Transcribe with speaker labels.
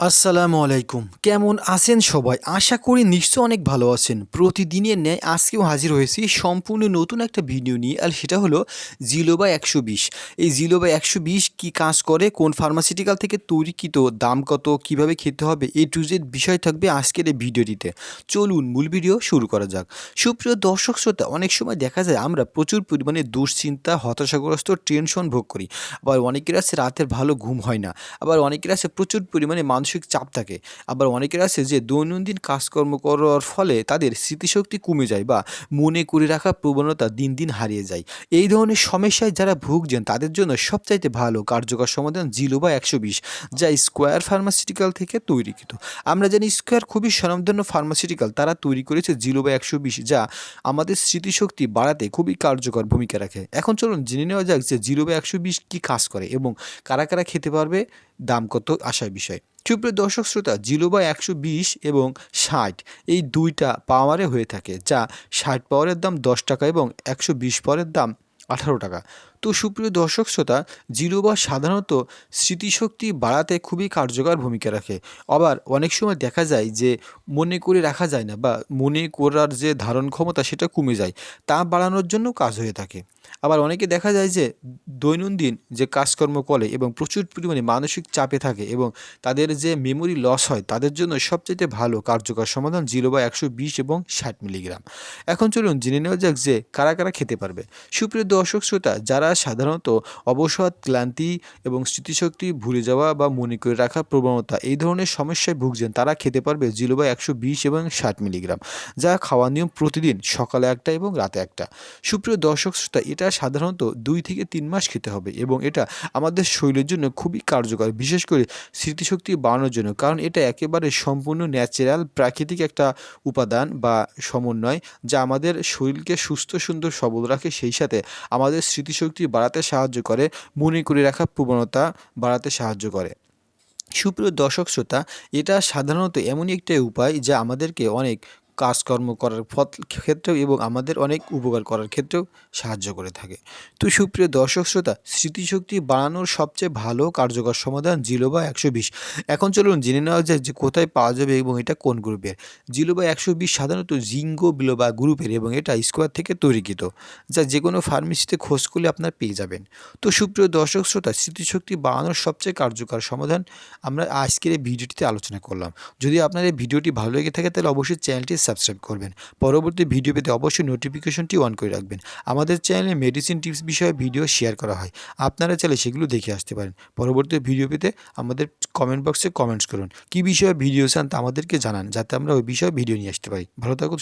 Speaker 1: আসসালামু আলাইকুম। কেমন আছেন সবাই? আশা করি নিশ্চয় অনেক ভালো আছেন। প্রতিদিনের ন্যায় আজকেও হাজির হয়েছি সম্পূর্ণ নতুন একটা ভিডিও নিয়ে, আর সেটা হলো জিলোবা একশো বিশ। এই জিলোবা একশো বিশ কী কাজ করে, কোন ফার্মাসিউটিক্যাল থেকে তৈরিকৃত দাম কত, কীভাবে খেতে হবে, এ টু জেড বিষয় থাকবে আজকের এই ভিডিওটিতে। চলুন মূল ভিডিও শুরু করা যাক। সুপ্রিয় দর্শক শ্রোতা, অনেক সময় দেখা যায় আমরা প্রচুর পরিমাণে দুশ্চিন্তা, হতাশাগ্রস্ত টেনশন ভোগ করি। আবার অনেকের আছে রাতের ভালো ঘুম হয় না। আবার অনেকের আছে প্রচুর পরিমাণে মানসিক চাপ থাকে। আবার অনেকের আছে যে, দৈনন্দিন কাজকর্ম করার ফলে তাদের স্মৃতিশক্তি কমে যায় বা মনে করে রাখা প্রবণতা দিন দিন হারিয়ে যায়। এই ধরনের সমস্যায় যারা ভুগছেন, তাদের জন্য সবচাইতে ভালো কার্যকর সমাধান জিলো বা একশো বিশ, যা স্কোয়ার ফার্মাসিউটিক্যাল থেকে তৈরিকৃত। আমরা জানি স্কোয়ার খুবই স্বনামধন্য ফার্মাসিউটিক্যাল। তারা তৈরি করেছে জিলো বা একশো বিশ, যা আমাদের স্মৃতিশক্তি বাড়াতে খুবই কার্যকর ভূমিকা রাখে। এখন চলুন জেনে নেওয়া যাক যে জিরো বা একশো বিশ কী কাজ করে এবং কারা কারা খেতে পারবে, দাম কত, আসার বিষয়। সুপ্রিয় দর্শক শ্রোতা, জিলোবা একশো বিশ এবং ষাট এই দুইটা পাওয়ারে হয়ে থাকে, যা ষাট পাওয়ারের দাম দশ টাকা এবং একশো বিশ পাওয়ারের দাম আঠারো টাকা। তো সুপ্রিয় দর্শক শ্রোতা, জিলোবা সাধারণত স্মৃতিশক্তি বাড়াতে খুবই কার্যকর ভূমিকা রাখে। আবার অনেক সময় দেখা যায় যে মনে করে রাখা যায় না বা মনে করার যে ধারণ ক্ষমতা সেটা কমে যায়, তা বাড়ানোর জন্য কাজ হয়ে থাকে। আবার অনেকে দেখা যায় যে দৈনন্দিন যে কাজকর্ম করে এবং প্রচুর পরিমাণে মানসিক চাপে থাকে এবং তাদের যে মেমোরি লস হয়, তাদের জন্য সবচেয়ে ভালো কার্যকর সমাধান জিরো বা একশো বিশ এবং ষাট মিলিগ্রাম। এখন চলুন জেনে নেওয়া যাক যে কারা কারা খেতে পারবে। সুপ্রিয় দর্শক শ্রোতা, যারা সাধারণত অবসাদ ক্লান্তি এবং স্মৃতিশক্তি ভুলে যাওয়া বা মনে করে রাখার প্রবণতা, এই ধরনের সমস্যায় ভুগছেন। তারা খেতে পারবে জিরো বা একশো বিশ এবং ষাট মিলিগ্রাম, যা খাওয়া নিয়ম প্রতিদিন সকালে একটা এবং রাতে একটা। সুপ্রিয় দর্শক শ্রোতা, এটা সাধারণত দুই থেকে তিন মাস খেতে হবে এবং এটা আমাদের শরীরের জন্য খুবই কার্যকর, বিশেষ করে স্মৃতিশক্তি বাড়ানোর জন্য, কারণ এটা একেবারে সম্পূর্ণ ন্যাচারাল, প্রাকৃতিক একটা উপাদান বা সমন্বয়, যা আমাদের শরীরকে সুস্থ, সুন্দর, সবল রাখে। সেই সাথে আমাদের স্মৃতিশক্তি বাড়াতে সাহায্য করে, মনে করে রাখা প্রবণতা বাড়াতে সাহায্য করে। সুপ্রিয় দর্শক শ্রোতা এটা সাধারণত এমনই একটা উপায় যা আমাদেরকে অনেক কাজকর্ম করার ক্ষেত্রেও এবং আমাদের অনেক উপকার করার ক্ষেত্রেও সাহায্য করে থাকে। তো সুপ্রিয় দর্শক শ্রোতা, স্মৃতিশক্তি বাড়ানোর সবচেয়ে ভালো কার্যকর সমাধান জিলো বা একশো বিশ। এখন চলুন জেনে নেওয়া যায় যে কোথায় পাওয়া যাবে এবং এটা কোন গ্রুপের। জিলো বা একশো বিশ সাধারণত জিঙ্গো বিলোবা গ্রুপের এবং এটা স্কোয়ার থেকে তৈরিকৃত, যা যে কোনো ফার্মেসিতে খোঁজ করলে আপনার পেয়ে যাবেন। তো সুপ্রিয় দর্শক শ্রোতা, স্মৃতিশক্তি বাড়ানোর সবচেয়ে কার্যকর সমাধান আমরা আজকের এই ভিডিওটিতে আলোচনা করলাম। যদি আপনার এই ভিডিওটি ভালো লেগে থাকে তাহলে অবশ্যই চ্যানেলটি সাবস্ক্রাইব করবেন। পরবর্তী ভিডিও পেতে অবশ্যই নোটিফিকেশনটি অন করে রাখবেন। আমাদের চ্যানেলে মেডিসিন টিপস বিষয়ে ভিডিও শেয়ার করা হয়। আপনারা চাইলে সেগুলো দেখে আসতে পারেন। পরবর্তী ভিডিও পেতে আমাদের কমেন্ট বক্সে কমেন্টস করুন। কী বিষয়ে ভিডিও চান তা আমাদেরকে জানান, যাতে আমরা ওই বিষয়ে ভিডিও নিয়ে আসতে পারি। ভালো থাকুন